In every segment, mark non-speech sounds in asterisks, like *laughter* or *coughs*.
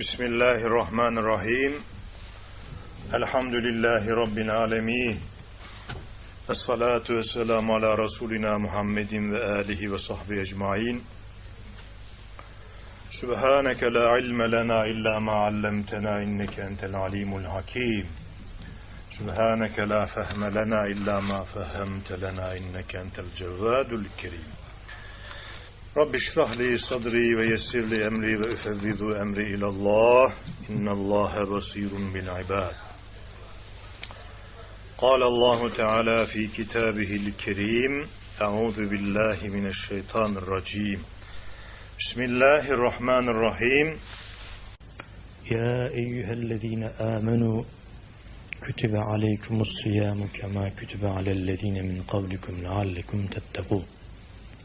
Bismillahirrahmanirrahim. Elhamdülillahi Rabbil alemin. Esselatu vesselamu ala Resulina Muhammedin ve alihi ve sahbihi ecmain. Sübhaneke la ilme lena illa ma allemtena inneke entel alimul hakim. Sübhaneke la fehme lena illa ma fehemte lena inneke entel cevvadul kerim. رب اشرح لي صدري ويسر لي أمري وأفوض أمري إلى الله. إن الله بصير بالعباد. قال الله تعالى في كتابه الكريم أعوذ بالله من الشيطان الرجيم. بسم الله الرحمن الرحيم. يا أيها الذين آمنوا كتب عليكم الصيام كما كتب على الذين من قبلكم لعلكم تتقون.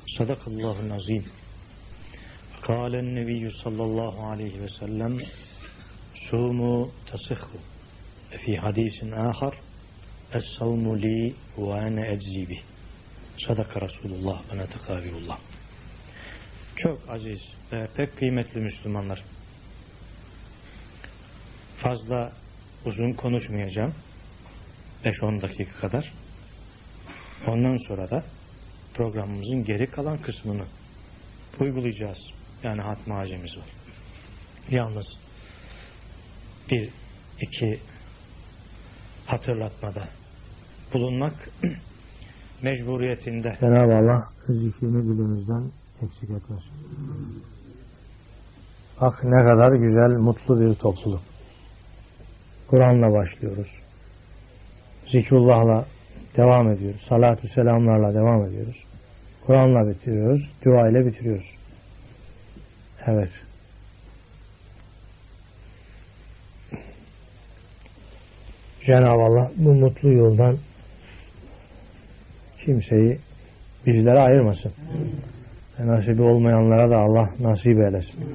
Sadakallahu nazim. Kalen nebiyyü sallallahu aleyhi ve sellem Sumu tasihhu. Fi hadisin ahar Es-savmu li ve ene eczibi. Sadaka Resulullah bana tekavirullah. Çok aziz ve pek kıymetli Müslümanlar. Fazla uzun konuşmayacağım. 5-10 dakika kadar. Ondan sonra da programımızın geri kalan kısmını uygulayacağız. Yani hatma acemiz var. Yalnız bir, iki hatırlatmada bulunmak *clears throat* mecburiyetinde. Cenab-ı Allah zikrini dilimizden eksik etmesin. Bak ne kadar güzel, mutlu bir topluluk. Kur'an'la başlıyoruz. Zikrullah'la devam ediyoruz. Salatü selamlarla devam ediyoruz. Kur'an'la bitiriyoruz. Dua ile bitiriyoruz. Evet. Cenab-ı Allah bu mutlu yoldan kimseyi bizlere ayırmasın. Ve nasibi olmayanlara da Allah nasip eylesin.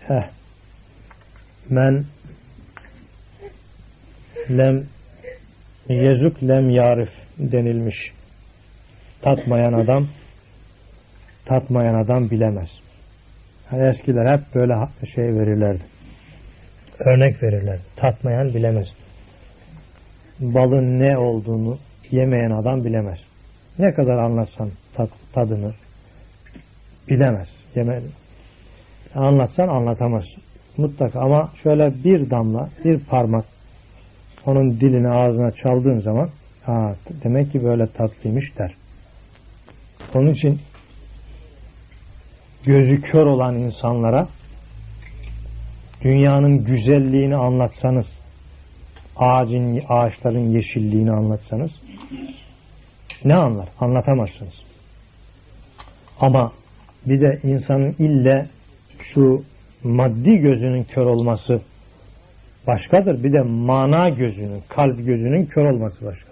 Heh. Men lem yezuk lem yarif denilmiş. Tatmayan adam tatmayan adam bilemez. Yani eskiler hep böyle şey verirlerdi. Örnek verirler. Tatmayan bilemez. Balın ne olduğunu yemeyen adam bilemez. Ne kadar anlatsan tat, tadını bilemez. Yeme, anlatsan anlatamaz. Mutlaka ama şöyle bir damla, bir parmak onun dilini ağzına çaldığın zaman ha, demek ki böyle tatlıymış der. Onun için gözü kör olan insanlara dünyanın güzelliğini anlatsanız ağacın, ağaçların yeşilliğini anlatsanız ne anlar? Anlatamazsınız. Ama bir de insanın ille şu maddi gözünün kör olması başkadır. Bir de mana gözünün, kalp gözünün kör olması başka.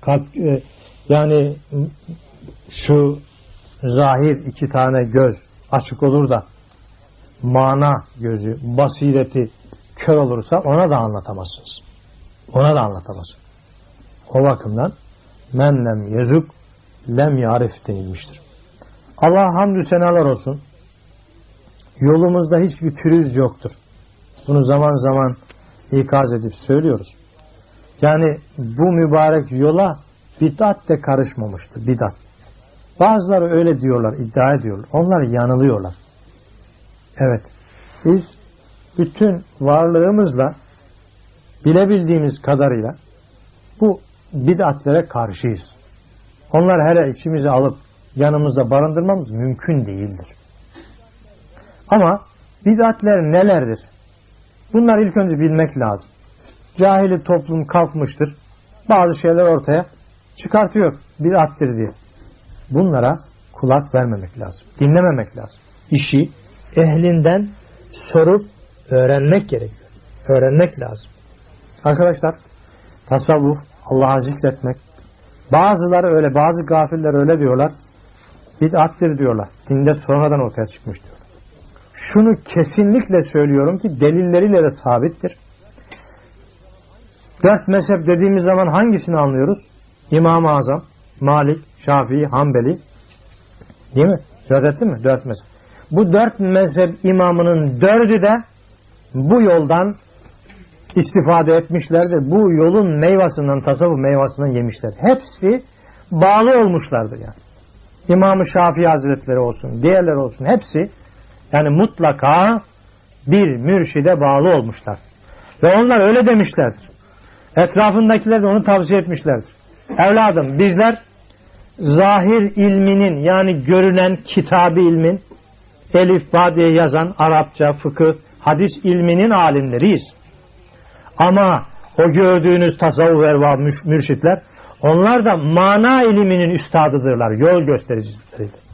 Kalp, e, yani şu zahir iki tane göz açık olur da mana gözü, basireti kör olursa ona da anlatamazsınız. Ona da anlatamazsın. O bakımdan men lem yezuk lem yarif denilmiştir. Allah hamdü senalar olsun. Yolumuzda hiçbir pürüz yoktur. Bunu zaman zaman ikaz edip söylüyoruz. Yani bu mübarek yola bid'at de karışmamıştır. Bid'at. Bazıları öyle diyorlar, iddia ediyorlar. Onlar yanılıyorlar. Evet. Biz bütün varlığımızla bilebildiğimiz kadarıyla bu bid'atlere karşıyız. Onlar hele içimize alıp yanımızda barındırmamız mümkün değildir. Ama bid'atler nelerdir? Bunlar ilk önce bilmek lazım. Cahili toplum kalkmıştır. Bazı şeyler ortaya çıkartıyor bid'attir diye. Bunlara kulak vermemek lazım. Dinlememek lazım. İşi ehlinden sorup öğrenmek gerekiyor. Öğrenmek lazım. Arkadaşlar tasavvuf, Allah'a zikretmek bazıları öyle, bazı gafiller öyle diyorlar. Bid'attir diyorlar. Dinde sonradan ortaya çıkmış diyorlar. Şunu kesinlikle söylüyorum ki delilleriyle de sabittir. Dört mezhep dediğimiz zaman hangisini anlıyoruz? İmam-ı Azam, Malik, Şafii, Hanbeli. Değil mi? Dört etti mi? Dört mezhep. Bu dört mezhep imamının dördü de bu yoldan istifade etmişlerdir. Bu yolun meyvasından, tasavvuf meyvasından yemişler. Hepsi bağlı olmuşlardır yani. İmam-ı Şafii Hazretleri olsun, diğerleri olsun hepsi yani mutlaka bir mürşide bağlı olmuşlar. Ve onlar öyle demişlerdir. Etrafındakiler de onu tavsiye etmişlerdir. Evladım bizler zahir ilminin yani görünen kitabı ilmin elif ba diye yazan Arapça, fıkıh, hadis ilminin alimleriyiz. Ama o gördüğünüz tasavvuf erva mürşitler onlar da mana iliminin üstadıdırlar, yol göstericileridir.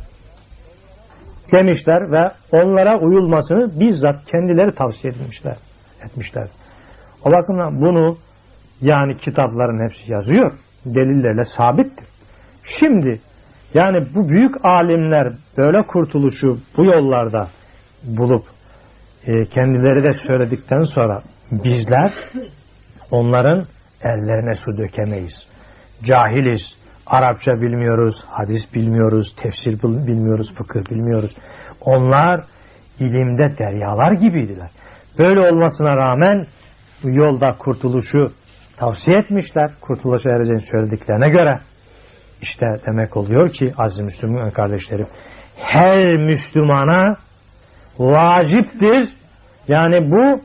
Demişler ve onlara uyulmasını bizzat kendileri tavsiye edilmişler, etmişler. O bakımdan bunu yani kitapların hepsi yazıyor. Delillerle sabittir. Şimdi yani bu büyük alimler böyle kurtuluşu bu yollarda bulup e, kendileri de söyledikten sonra bizler onların ellerine su dökemeyiz. Cahiliz, Arapça bilmiyoruz, hadis bilmiyoruz, tefsir bilmiyoruz, fıkıh bilmiyoruz. Onlar ilimde deryalar gibiydiler. Böyle olmasına rağmen yolda kurtuluşu tavsiye etmişler. Kurtuluşa ereceğini söylediklerine göre. İşte demek oluyor ki aziz Müslüman kardeşlerim her Müslümana vaciptir. Yani bu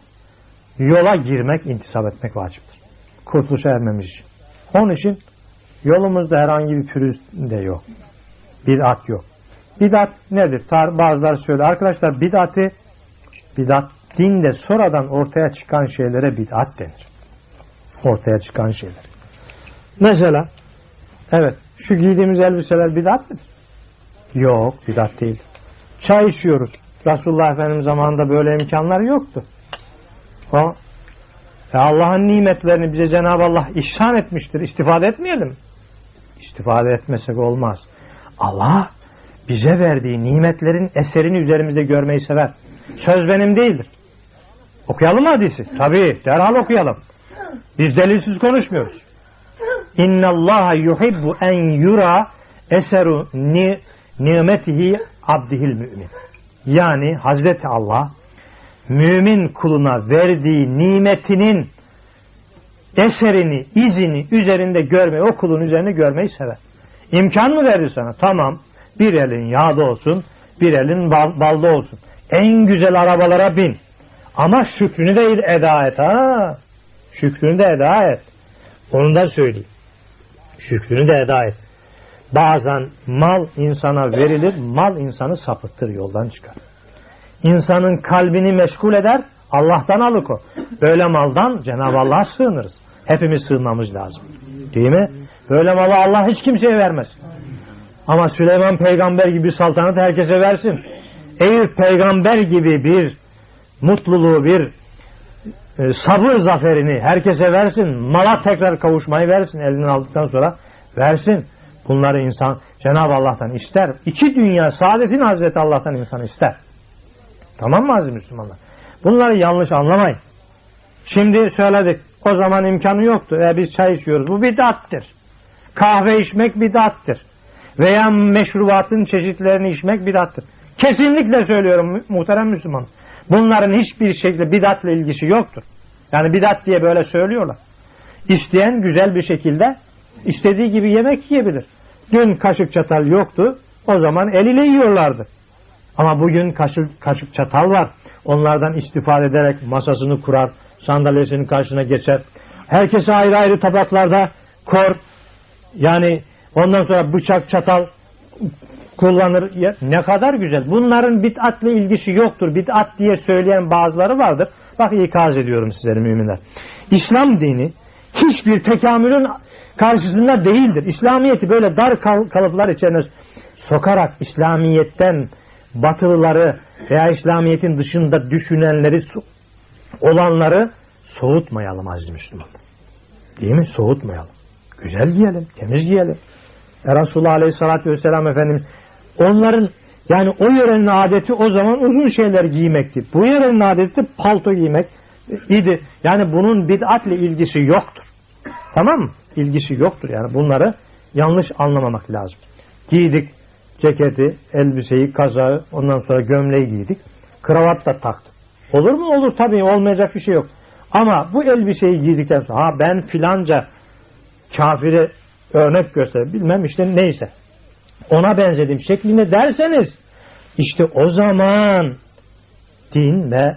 yola girmek, intisap etmek vaciptir. Kurtuluşa ermemiz için. Onun için yolumuzda herhangi bir pürüz de yok. Bid'at yok. Bid'at nedir? Tar bazıları söylüyor. Arkadaşlar bid'atı bid'at dinde sonradan ortaya çıkan şeylere bid'at denir. Ortaya çıkan şeyler. Mesela evet şu giydiğimiz elbiseler bid'at mıdır? Yok bid'at değil. Çay içiyoruz. Resulullah Efendimiz zamanında böyle imkanlar yoktu. O e Allah'ın nimetlerini bize Cenab-ı Allah ihsan etmiştir. İstifade etmeyelim. İstifade etmesek olmaz. Allah bize verdiği nimetlerin eserini üzerimizde görmeyi sever. Söz benim değildir. Okuyalım hadisi? Tabii. Derhal okuyalım. Biz delilsiz konuşmuyoruz. İnna Allah yuhibbu en yura eseru ni nimetihi abdihil mümin. Yani Hazreti Allah mümin kuluna verdiği nimetinin eserini, izini üzerinde görmeyi, o kulun üzerinde görmeyi sever. İmkan mı verdi sana? Tamam. Bir elin yağda olsun, bir elin bal, balda olsun. En güzel arabalara bin. Ama şükrünü de eda et ha. Şükrünü de eda et. Onu da söyleyeyim. Şükrünü de eda et. Bazen mal insana verilir, mal insanı sapıttır, yoldan çıkar. İnsanın kalbini meşgul eder, Allah'tan alık o. Böyle maldan Cenab-ı Allah'a sığınırız. Hepimiz sığınmamız lazım. Değil mi? Böyle malı Allah hiç kimseye vermez. Ama Süleyman peygamber gibi saltanat herkese versin. Eyüp peygamber gibi bir mutluluğu, bir e, sabır zaferini herkese versin. Mala tekrar kavuşmayı versin elinden aldıktan sonra versin. Bunları insan Cenab-ı Allah'tan ister. İki dünya saadetin Hazreti Allah'tan insan ister. Tamam mı aziz Müslümanlar? Bunları yanlış anlamayın. Şimdi söyledik. O zaman imkanı yoktu. E biz çay içiyoruz. Bu bid'attir. Kahve içmek bid'attir. Veya meşrubatın çeşitlerini içmek bid'attir. Kesinlikle söylüyorum muhterem Müslüman. Bunların hiçbir şekilde bidatla ilgisi yoktur. Yani bidat diye böyle söylüyorlar. İsteyen güzel bir şekilde istediği gibi yemek yiyebilir. Dün kaşık çatal yoktu. O zaman eliyle yiyorlardı. Ama bugün kaşık, kaşık çatal var. Onlardan istifade ederek masasını kurar, sandalyesinin karşısına geçer. Herkese ayrı ayrı tabaklarda kor. Yani ondan sonra bıçak, çatal kullanır. Ne kadar güzel. Bunların bid'atla ilgisi yoktur. Bid'at diye söyleyen bazıları vardır. Bak ikaz ediyorum sizlere müminler. İslam dini hiçbir tekamülün karşısında değildir. İslamiyeti böyle dar kalıplar içerisine sokarak İslamiyetten batılıları veya İslamiyet'in dışında düşünenleri olanları soğutmayalım aziz Müslüman. Değil mi? Soğutmayalım. Güzel giyelim, temiz giyelim. E Resulullah Aleyhisselatü Vesselam Efendimiz onların yani o yörenin adeti o zaman uzun şeyler giymekti. Bu yörenin adeti palto giymek idi. Yani bunun bid'atle ilgisi yoktur. Tamam mı? İlgisi yoktur yani bunları yanlış anlamamak lazım. Giydik, ceketi, elbiseyi, kazağı, ondan sonra gömleği giydik. Kravat da taktık. Olur mu? Olur tabii olmayacak bir şey yok. Ama bu elbiseyi giydikten sonra ha ben filanca kafiri örnek göster bilmem işte neyse ona benzedim şeklinde derseniz işte o zaman din ve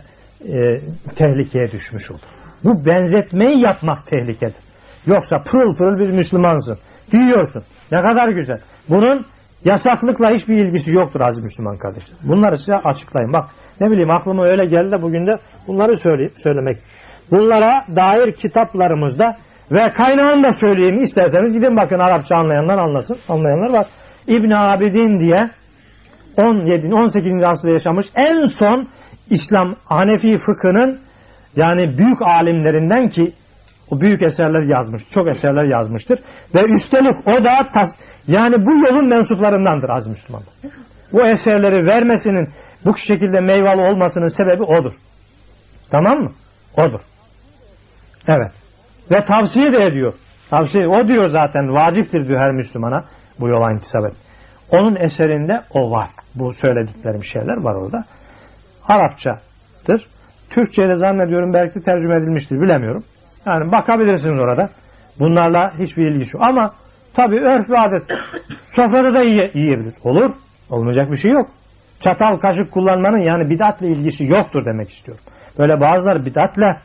e, tehlikeye düşmüş olur. Bu benzetmeyi yapmak tehlikedir. Yoksa pırıl pırıl bir Müslümansın. Giyiyorsun. Ne kadar güzel. Bunun yasaklıkla hiçbir ilgisi yoktur aziz Müslüman kardeşler. Bunları size açıklayayım. Bak ne bileyim aklıma öyle geldi de bugün de bunları söyleyip söylemek. Bunlara dair kitaplarımızda ve kaynağını da söyleyeyim isterseniz gidin bakın Arapça anlayanlar anlasın. Anlayanlar var. İbn Abidin diye 17. 18. asırda yaşamış en son İslam Hanefi fıkhının yani büyük alimlerinden ki o büyük eserler yazmış. Çok eserler yazmıştır. Ve üstelik o da tas, yani bu yolun mensuplarındandır az Müslümanlar. Bu eserleri vermesinin bu şekilde meyvalı olmasının sebebi odur. Tamam mı? Odur. Evet. Ve tavsiye de ediyor. Tavsiye, o diyor zaten vaciptir diyor her Müslümana bu yola intisap et. Onun eserinde o var. Bu söylediklerim şeyler var orada. Arapçadır. Türkçe'de zannediyorum belki tercüme edilmiştir bilemiyorum. Yani bakabilirsiniz orada. Bunlarla hiçbir ilgisi yok. Ama tabi örf ve adet *coughs* sofrada da yiyebilir. Olur. Olmayacak bir şey yok. Çatal kaşık kullanmanın yani bidatle ilgisi yoktur demek istiyorum. Böyle bazıları bidatle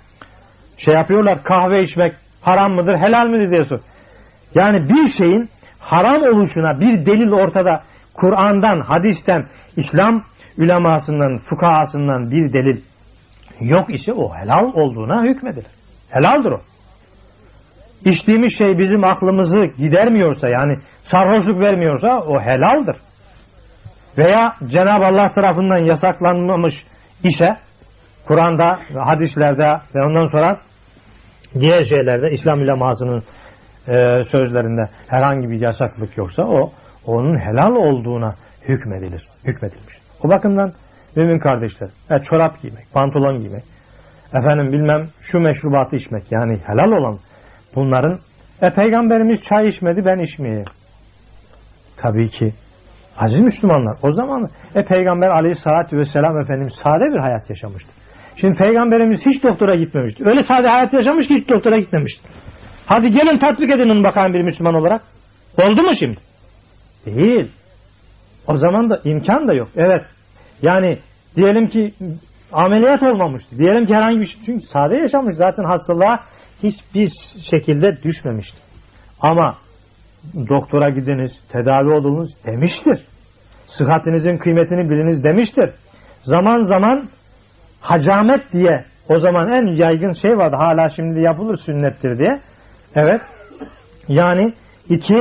şey yapıyorlar kahve içmek haram mıdır helal midir diye sor. Yani bir şeyin haram oluşuna bir delil ortada Kur'an'dan, hadisten, İslam ülemasından, fukahasından bir delil yok ise o helal olduğuna hükmedilir. Helaldir o. İçtiğimiz şey bizim aklımızı gidermiyorsa yani sarhoşluk vermiyorsa o helaldir. Veya Cenab-ı Allah tarafından yasaklanmamış ise Kur'an'da, hadislerde ve ondan sonra diğer şeylerde İslam ulemasının e, sözlerinde herhangi bir yasaklık yoksa o onun helal olduğuna hükmedilir. Hükmedilmiş. O bakımdan mümin kardeşler, e, çorap giymek, pantolon giymek, efendim bilmem şu meşrubatı içmek yani helal olan bunların e peygamberimiz çay içmedi ben içmeyeyim. Tabii ki aziz Müslümanlar o zaman e peygamber aleyhissalatü vesselam efendim sade bir hayat yaşamıştı. Şimdi peygamberimiz hiç doktora gitmemişti. Öyle sade hayat yaşamış ki hiç doktora gitmemişti. Hadi gelin tatbik edin onu bakalım bir Müslüman olarak. Oldu mu şimdi? Değil. O zaman da imkan da yok. Evet. Yani diyelim ki ameliyat olmamıştı. Diyelim ki herhangi bir şey. Çünkü sade yaşamış. Zaten hastalığa hiçbir şekilde düşmemişti. Ama doktora gidiniz, tedavi olunuz demiştir. Sıhhatinizin kıymetini biliniz demiştir. Zaman zaman hacamet diye o zaman en yaygın şey vardı. Hala şimdi yapılır sünnettir diye. Evet. Yani iki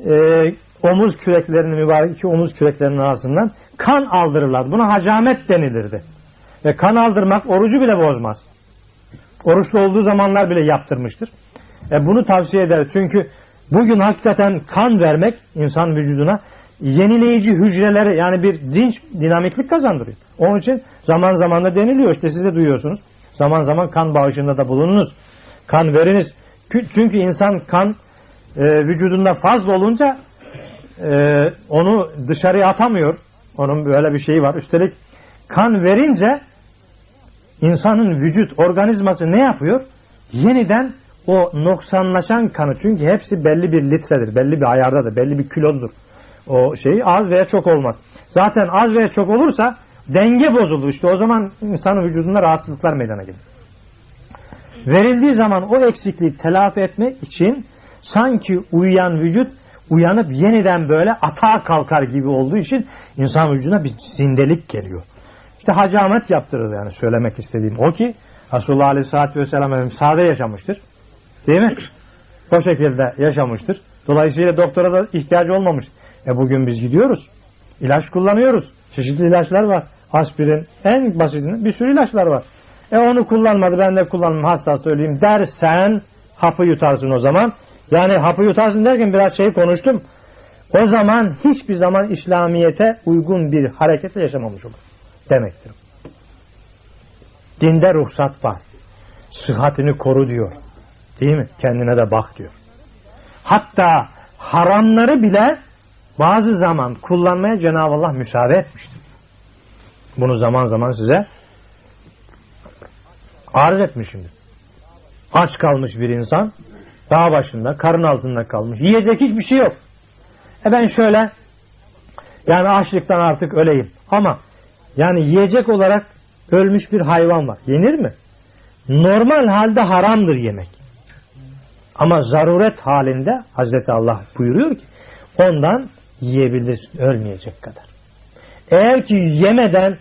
e, omuz küreklerinin mübarek iki omuz küreklerinin arasından kan aldırırlar. Buna hacamet denilirdi. Ve kan aldırmak orucu bile bozmaz. Oruçlu olduğu zamanlar bile yaptırmıştır. E bunu tavsiye eder. Çünkü bugün hakikaten kan vermek insan vücuduna yenileyici hücreleri yani bir dinç dinamiklik kazandırıyor. Onun için zaman zaman da deniliyor. İşte siz de duyuyorsunuz. Zaman zaman kan bağışında da bulununuz. Kan veriniz. Çünkü insan kan e, vücudunda fazla olunca e, onu dışarıya atamıyor. Onun böyle bir şeyi var. Üstelik kan verince insanın vücut organizması ne yapıyor? Yeniden o noksanlaşan kanı çünkü hepsi belli bir litredir, belli bir ayardadır, belli bir kilodur. O şey az veya çok olmaz. Zaten az veya çok olursa denge bozulur. İşte o zaman insanın vücudunda rahatsızlıklar meydana gelir. Verildiği zaman o eksikliği telafi etmek için sanki uyuyan vücut uyanıp yeniden böyle atağa kalkar gibi olduğu için insan vücuduna bir zindelik geliyor. İşte hacamet yaptırır yani söylemek istediğim o ki Resulullah Aleyhisselatü Vesselam sade yaşamıştır. Değil mi? O şekilde yaşamıştır. Dolayısıyla doktora da ihtiyacı olmamış. E bugün biz gidiyoruz. İlaç kullanıyoruz. Çeşitli ilaçlar var. Aspirin en basitinden bir sürü ilaçlar var. E onu kullanmadı ben de kullanmam hasta söyleyeyim dersen hapı yutarsın o zaman. Yani hapı yutarsın derken biraz şey konuştum. O zaman hiçbir zaman İslamiyet'e uygun bir hareketle yaşamamış olur. Demektir. Dinde ruhsat var. Sıhhatini koru diyor. Değil mi? Kendine de bak diyor. Hatta haramları bile bazı zaman kullanmaya Cenab-ı Allah müsaade etmiştir. Bunu zaman zaman size arz etmişimdir. Aç kalmış bir insan dağ başında, karın altında kalmış. Yiyecek hiçbir şey yok. E ben şöyle yani açlıktan artık öleyim. Ama yani yiyecek olarak ölmüş bir hayvan var. Yenir mi? Normal halde haramdır yemek. Ama zaruret halinde Hazreti Allah buyuruyor ki ondan yiyebilirsin ölmeyecek kadar. Eğer ki yemeden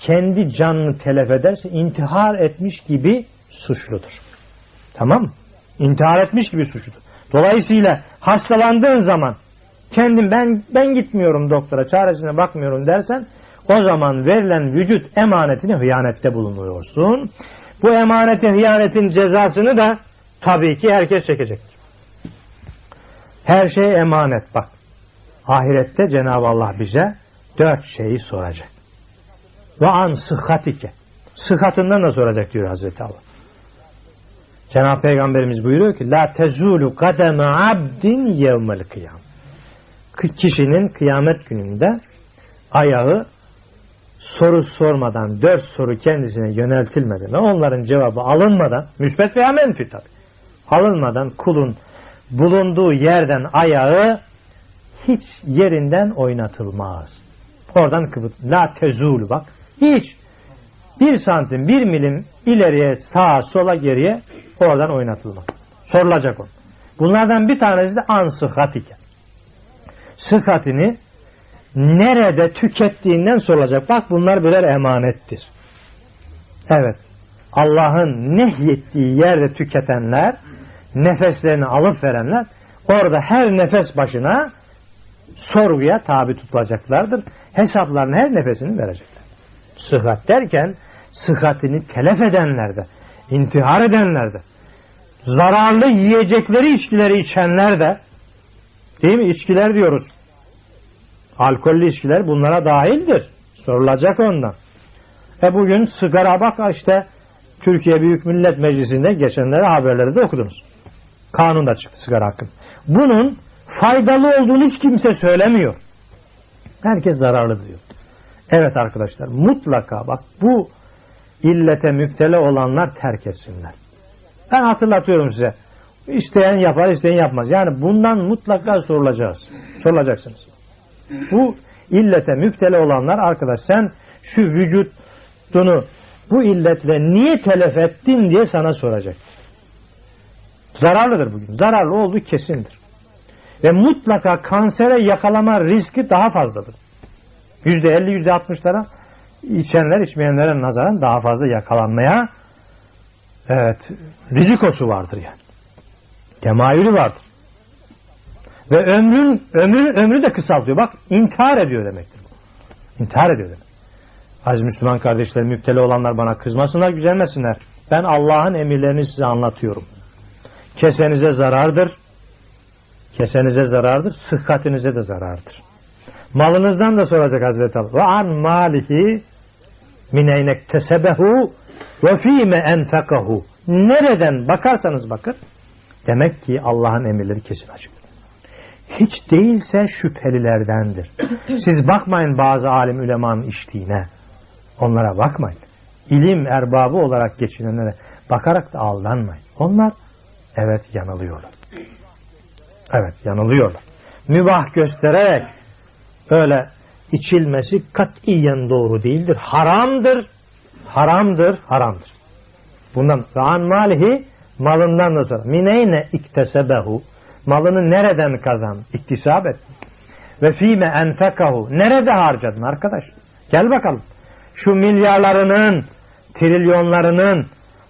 kendi canını telef ederse intihar etmiş gibi suçludur. Tamam mı? İntihar etmiş gibi suçludur. Dolayısıyla hastalandığın zaman kendim ben ben gitmiyorum doktora çaresine bakmıyorum dersen o zaman verilen vücut emanetine hıyanette bulunuyorsun. Bu emanetin hıyanetin cezasını da tabii ki herkes çekecektir. Her şey emanet bak. Ahirette Cenab-ı Allah bize dört şeyi soracak. Ve an sıhhatike. Sıhhatından da soracak diyor Hazreti Allah. Cenab-ı Peygamberimiz buyuruyor ki La tezulu kademe abdin yevmel kıyam. Kişinin kıyamet gününde ayağı soru sormadan, dört soru kendisine yöneltilmeden onların cevabı alınmadan, müsbet veya menfi tabi, alınmadan kulun bulunduğu yerden ayağı hiç yerinden oynatılmaz. Oradan kıvıt. La tezulu bak. Hiç bir santim, bir milim ileriye, sağa, sola, geriye oradan oynatılmaz. Sorulacak o. Bunlardan bir tanesi de an sıhhatike. Sıhhatini nerede tükettiğinden sorulacak. Bak bunlar birer emanettir. Evet. Allah'ın nehyettiği yerde tüketenler, nefeslerini alıp verenler, orada her nefes başına sorguya tabi tutulacaklardır. Hesaplarını her nefesini verecekler. Sıhhat derken sıhhatini telef edenlerde, intihar edenlerde, zararlı yiyecekleri, içkileri içenler de, değil mi? İçkiler diyoruz. Alkollü içkiler bunlara dahildir. Sorulacak ondan. E bugün sigara bak işte Türkiye Büyük Millet Meclisi'nde geçenlere haberleri de okudunuz. Kanun da çıktı sigara hakkında. Bunun faydalı olduğunu hiç kimse söylemiyor. Herkes zararlı diyor. Evet arkadaşlar mutlaka bak bu illete müptele olanlar terk etsinler. Ben hatırlatıyorum size. İsteyen yapar, isteyen yapmaz. Yani bundan mutlaka sorulacağız. Sorulacaksınız. Bu illete müptele olanlar arkadaş sen şu vücudunu bu illetle niye telef ettin diye sana soracak. Zararlıdır bugün. Zararlı olduğu kesindir. Ve mutlaka kansere yakalama riski daha fazladır. Yüzde elli, yüzde altmışlara içenler içmeyenlere nazaran daha fazla yakalanmaya evet rizikosu vardır yani. Temayülü vardır. Ve ömrün ömrü, ömrü de kısaltıyor. Bak intihar ediyor demektir. İntihar ediyor demek. Aziz Müslüman kardeşlerim müptele olanlar bana kızmasınlar, gücenmesinler. Ben Allah'ın emirlerini size anlatıyorum. Kesenize zarardır. Kesenize zarardır. Sıhhatinize de zarardır. Malınızdan da soracak Hazreti Allah. Ve an malihi mineynek tesebehu ve fîme enfekahu. Nereden bakarsanız bakın demek ki Allah'ın emirleri kesin açık. Hiç değilse şüphelilerdendir. *clears throat* Siz bakmayın bazı alim ülemanın içtiğine. Onlara bakmayın. İlim erbabı olarak geçinenlere bakarak da aldanmayın. Onlar evet yanılıyorlar. Evet yanılıyorlar. Mübah göstererek öyle içilmesi katiyen doğru değildir. Haramdır. Haramdır. Haramdır. Bundan an malihi malından da sonra mineyne iktesebehu malını nereden kazan? İktisap et. Ve fîme enfekahu nerede harcadın arkadaş? Gel bakalım. Şu milyarlarının, trilyonlarının,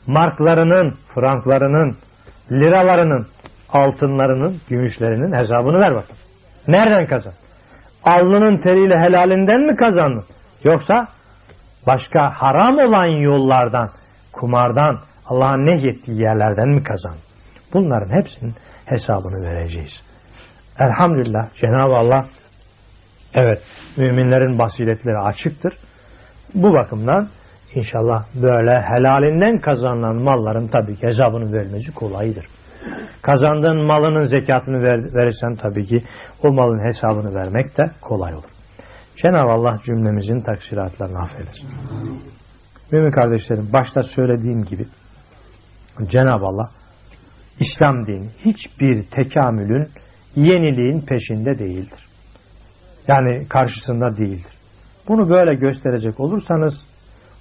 marklarının, franklarının, liralarının, altınlarının, gümüşlerinin hesabını ver bakalım. Nereden kazan? Alnının teriyle helalinden mi kazandın? Yoksa başka haram olan yollardan, kumardan, Allah'ın nehyettiği yerlerden mi kazandın? Bunların hepsinin hesabını vereceğiz. Elhamdülillah Cenab-ı Allah evet müminlerin basiretleri açıktır. Bu bakımdan inşallah böyle helalinden kazanılan malların tabii ki hesabının verilmesi kolaydır. Kazandığın malının zekatını ver, verirsen tabii ki o malın hesabını vermek de kolay olur. Cenab-ı Allah cümlemizin taksiratlarını affeylesin. Mümin kardeşlerim başta söylediğim gibi Cenab-ı Allah İslam dini hiçbir tekamülün yeniliğin peşinde değildir. Yani karşısında değildir. Bunu böyle gösterecek olursanız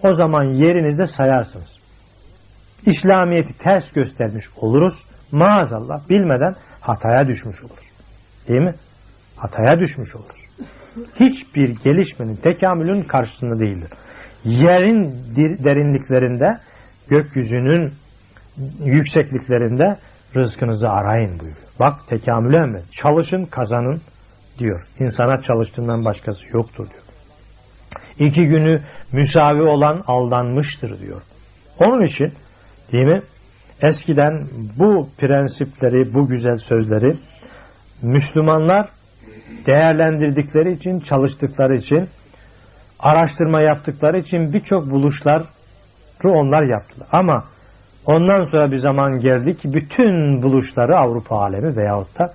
o zaman yerinizde sayarsınız. İslamiyet'i ters göstermiş oluruz. Maazallah bilmeden hataya düşmüş oluruz. Değil mi? Hataya düşmüş oluruz. Hiçbir gelişmenin, tekamülün karşısında değildir. Yerin derinliklerinde, gökyüzünün yüksekliklerinde rızkınızı arayın buyuruyor. Bak tekamüle emret. Çalışın, kazanın diyor. İnsana çalıştığından başkası yoktur diyor. İki günü müsavi olan aldanmıştır diyor. Onun için değil mi? Eskiden bu prensipleri, bu güzel sözleri Müslümanlar değerlendirdikleri için, çalıştıkları için, araştırma yaptıkları için birçok buluşları onlar yaptılar. Ama ondan sonra bir zaman geldi ki bütün buluşları Avrupa alemi veyahut da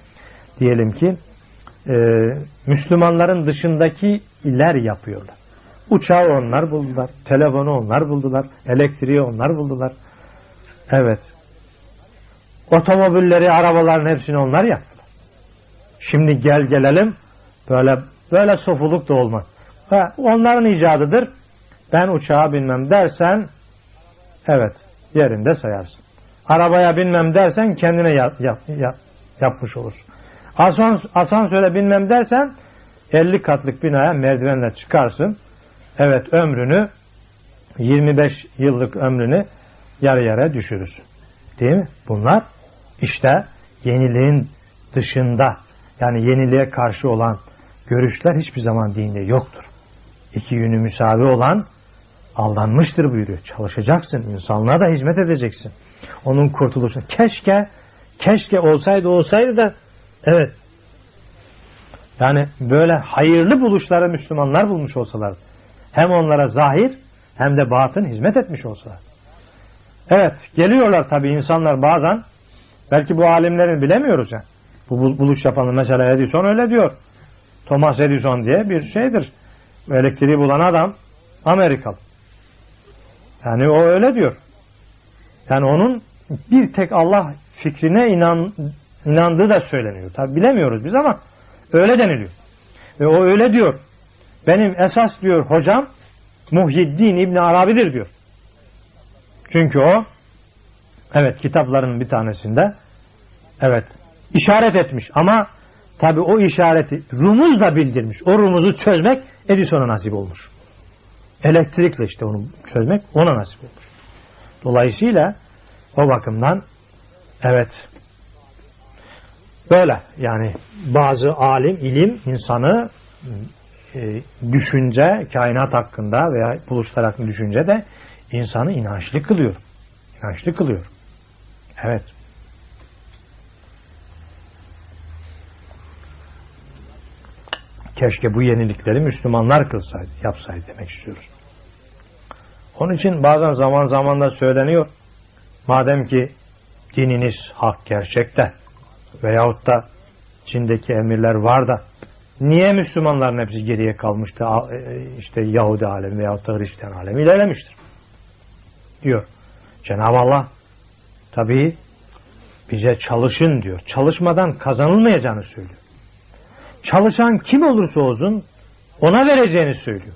diyelim ki e, Müslümanların dışındaki iler yapıyorlar. Uçağı onlar buldular, telefonu onlar buldular, elektriği onlar buldular. Evet. Otomobilleri, arabaların hepsini onlar yaptılar. Şimdi gel gelelim böyle böyle sofuluk da olmaz. Ha, onların icadıdır. Ben uçağa binmem dersen evet yerinde sayarsın. Arabaya binmem dersen kendine yap, yap, yap, yapmış olursun. Asans, asansöre binmem dersen 50 katlık binaya merdivenle çıkarsın. Evet ömrünü 25 yıllık ömrünü yarı yarıya düşürürsün. Değil mi? Bunlar işte yeniliğin dışında yani yeniliğe karşı olan görüşler hiçbir zaman dinde yoktur. İki yönü müsavi olan aldanmıştır buyuruyor. Çalışacaksın. insanlığa da hizmet edeceksin. Onun kurtuluşuna. Keşke keşke olsaydı olsaydı da evet yani böyle hayırlı buluşları Müslümanlar bulmuş olsalar hem onlara zahir hem de batın hizmet etmiş olsalar. Evet geliyorlar tabi insanlar bazen belki bu alimlerin bilemiyoruz ya. Bu buluş yapanı mesela Edison öyle diyor. Thomas Edison diye bir şeydir. Elektriği bulan adam Amerikalı. Yani o öyle diyor. Yani onun bir tek Allah fikrine inan, inandığı da söyleniyor. Tabi bilemiyoruz biz ama öyle deniliyor. Ve o öyle diyor. Benim esas diyor hocam Muhyiddin İbni Arabi'dir diyor. Çünkü o evet kitaplarının bir tanesinde evet işaret etmiş ama tabi o işareti rumuzla bildirmiş. O rumuzu çözmek Edison'a nasip olmuş. Elektrikle işte onu çözmek ona nasip olmuş. Dolayısıyla o bakımdan evet böyle yani bazı alim, ilim insanı e, düşünce, kainat hakkında veya buluşlar hakkında düşünce de insanı inançlı kılıyor. İnançlı kılıyor. Evet. Keşke bu yenilikleri Müslümanlar kılsaydı, yapsaydı demek istiyoruz. Onun için bazen zaman zaman da söyleniyor. Madem ki dininiz hak gerçekte veyahut da içindeki emirler var da niye Müslümanların hepsi geriye kalmıştı? E, işte Yahudi alemi veyahut da Hristiyan alemi ilerlemiştir. Diyor. Cenab-ı Allah tabii bize çalışın diyor. Çalışmadan kazanılmayacağını söylüyor. Çalışan kim olursa olsun ona vereceğini söylüyor.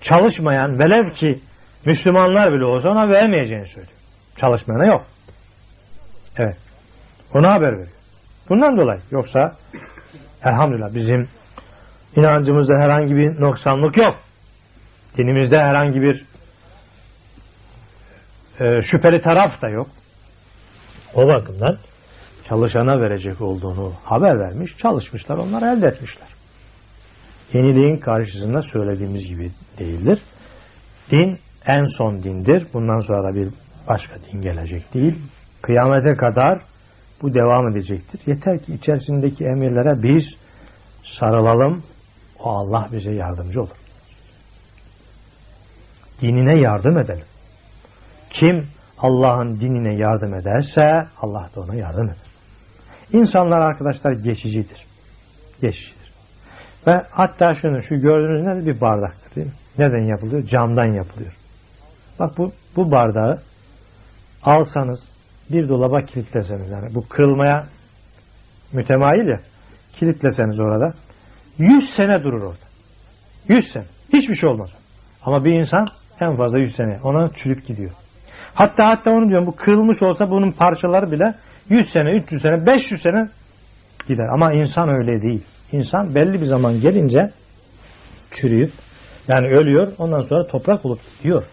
Çalışmayan velev ki Müslümanlar bile olsa ona vermeyeceğini söylüyor. Çalışmayana yok. Evet. Ona haber veriyor. Bundan dolayı. Yoksa elhamdülillah bizim inancımızda herhangi bir noksanlık yok. Dinimizde herhangi bir e, şüpheli taraf da yok. O bakımdan çalışana verecek olduğunu haber vermiş, çalışmışlar, onlar elde etmişler. Yeniliğin karşısında söylediğimiz gibi değildir. Din en son dindir. Bundan sonra da bir başka din gelecek değil. Kıyamete kadar bu devam edecektir. Yeter ki içerisindeki emirlere biz sarılalım. O Allah bize yardımcı olur. Dinine yardım edelim. Kim Allah'ın dinine yardım ederse Allah da ona yardım eder. İnsanlar arkadaşlar geçicidir. Geçicidir. Ve hatta şunu şu gördüğünüz ne bir bardaktır değil mi? Neden yapılıyor? Camdan yapılıyor. Bak bu, bu bardağı alsanız bir dolaba kilitleseniz yani bu kırılmaya mütemayil ya kilitleseniz orada 100 sene durur orada. 100 sene. Hiçbir şey olmaz. Ama bir insan en fazla 100 sene. Ona çürük gidiyor. Hatta hatta onu diyorum bu kırılmış olsa bunun parçaları bile 100 sene, 300 sene, 500 sene gider. Ama insan öyle değil. İnsan belli bir zaman gelince çürüyüp yani ölüyor ondan sonra toprak olup gidiyor.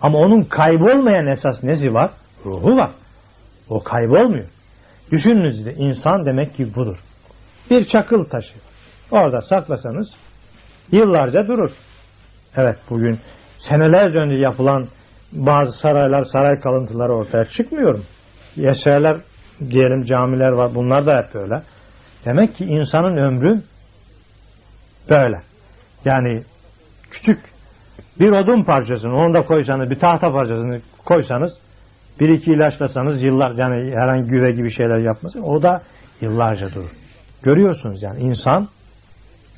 Ama onun kaybolmayan esas nesi var? Ruhu var. O kaybolmuyor. Düşününüz de insan demek ki budur. Bir çakıl taşı. Orada saklasanız yıllarca durur. Evet bugün senelerce önce yapılan bazı saraylar, saray kalıntıları ortaya çıkmıyor mu? Diyelim camiler var. Bunlar da hep böyle. Demek ki insanın ömrü böyle. Yani küçük bir odun parçasını onu da koysanız, bir tahta parçasını koysanız bir iki ilaçlasanız yıllar yani herhangi güve gibi şeyler yapmasın o da yıllarca durur. Görüyorsunuz yani insan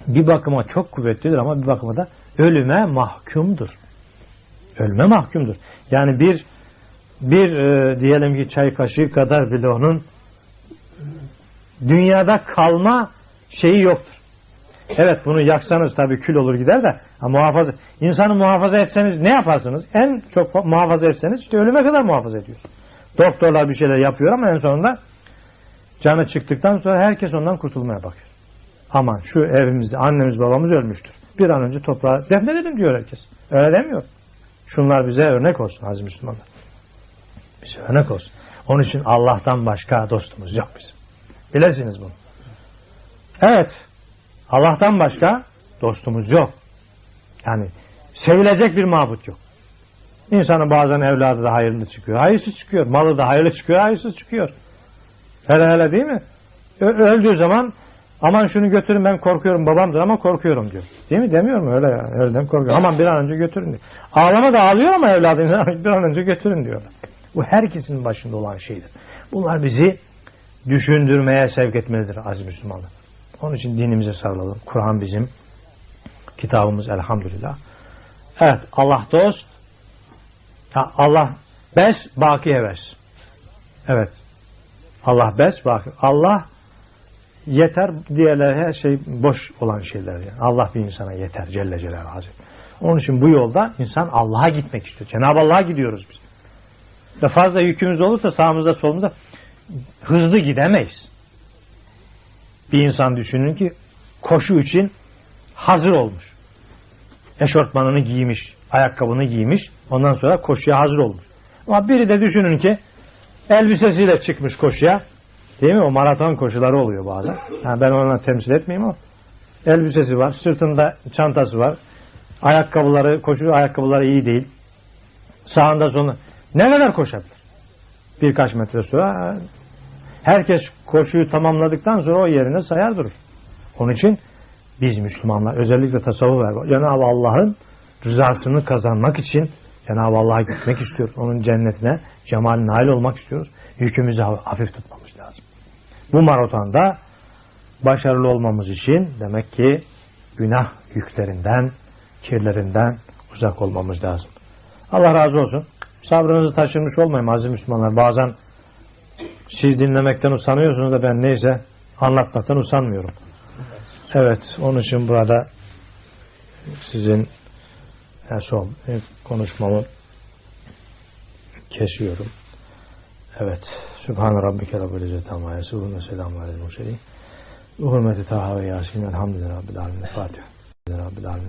bir bakıma çok kuvvetlidir ama bir bakıma da ölüme mahkumdur. Ölüme mahkumdur. Yani bir bir e, diyelim ki çay kaşığı kadar bile onun dünyada kalma şeyi yoktur. Evet bunu yaksanız tabii kül olur gider de ama muhafaza insanı muhafaza etseniz ne yaparsınız? En çok muhafaza etseniz işte ölüme kadar muhafaza ediyorsunuz. Doktorlar bir şeyler yapıyor ama en sonunda canı çıktıktan sonra herkes ondan kurtulmaya bakıyor. Aman şu evimizde annemiz babamız ölmüştür. Bir an önce toprağa defnedelim diyor herkes. Öyle demiyor. Şunlar bize örnek olsun aziz Müslümanlar. Bize örnek olsun. Onun için Allah'tan başka dostumuz yok bizim. Bilesiniz bunu. Evet. Allah'tan başka dostumuz yok. Yani sevilecek bir mabut yok. İnsanın bazen evladı da hayırlı çıkıyor. Hayırsız çıkıyor. Malı da hayırlı çıkıyor. Hayırsız çıkıyor. Hele hele değil mi? Öldüğü zaman aman şunu götürün ben korkuyorum babamdır ama korkuyorum diyor. Değil mi? Demiyor mu öyle yani? Öldüm korkuyorum. Aman bir an önce götürün diyor. Ağlama da ağlıyor ama evladını bir an önce götürün diyor. Bu herkesin başında olan şeydir. Bunlar bizi düşündürmeye sevk etmelidir aziz Müslümanlar. Onun için dinimize sarılalım. Kur'an bizim kitabımız elhamdülillah. Evet Allah dost ha, Allah bes baki heves. Evet. Allah bes baki. Allah yeter diğerler her şey boş olan şeyler. Yani. Allah bir insana yeter Celle Celaluhu Hazretleri. Onun için bu yolda insan Allah'a gitmek istiyor. Cenab-ı Allah'a gidiyoruz biz. Ve fazla yükümüz olursa sağımızda solumuzda hızlı gidemeyiz. Bir insan düşünün ki koşu için hazır olmuş. Eşortmanını giymiş, ayakkabını giymiş, ondan sonra koşuya hazır olmuş. Ama biri de düşünün ki elbisesiyle çıkmış koşuya. Değil mi? O maraton koşuları oluyor bazen. Yani ben ona temsil etmeyeyim ama elbisesi var, sırtında çantası var. Ayakkabıları, koşu ayakkabıları iyi değil. Sağında sonunda ne kadar koşabilir? Birkaç metre sonra herkes koşuyu tamamladıktan sonra o yerine sayar durur. Onun için biz Müslümanlar özellikle tasavvuf var. Cenab-ı Allah'ın rızasını kazanmak için Cenab-ı Allah'a gitmek istiyoruz. Onun cennetine cemal nail olmak istiyoruz. Yükümüzü hafif lazım. Bu maratonda başarılı olmamız için demek ki günah yüklerinden, kirlerinden uzak olmamız lazım. Allah razı olsun. Sabrınızı taşırmış olmayın aziz Müslümanlar. Bazen siz dinlemekten usanıyorsunuz da ben neyse anlatmaktan usanmıyorum. Evet, onun için burada sizin en son konuşmamı kesiyorum. Evet. Sübhane Rabbike Rabbil İzzeti Amma Yasifun ve Selamun Aleyhi Murselin. Bu hürmeti Taha ve Yasin. Elhamdülillah Rabbil Alemin. Fatiha. Rabbil Alemin.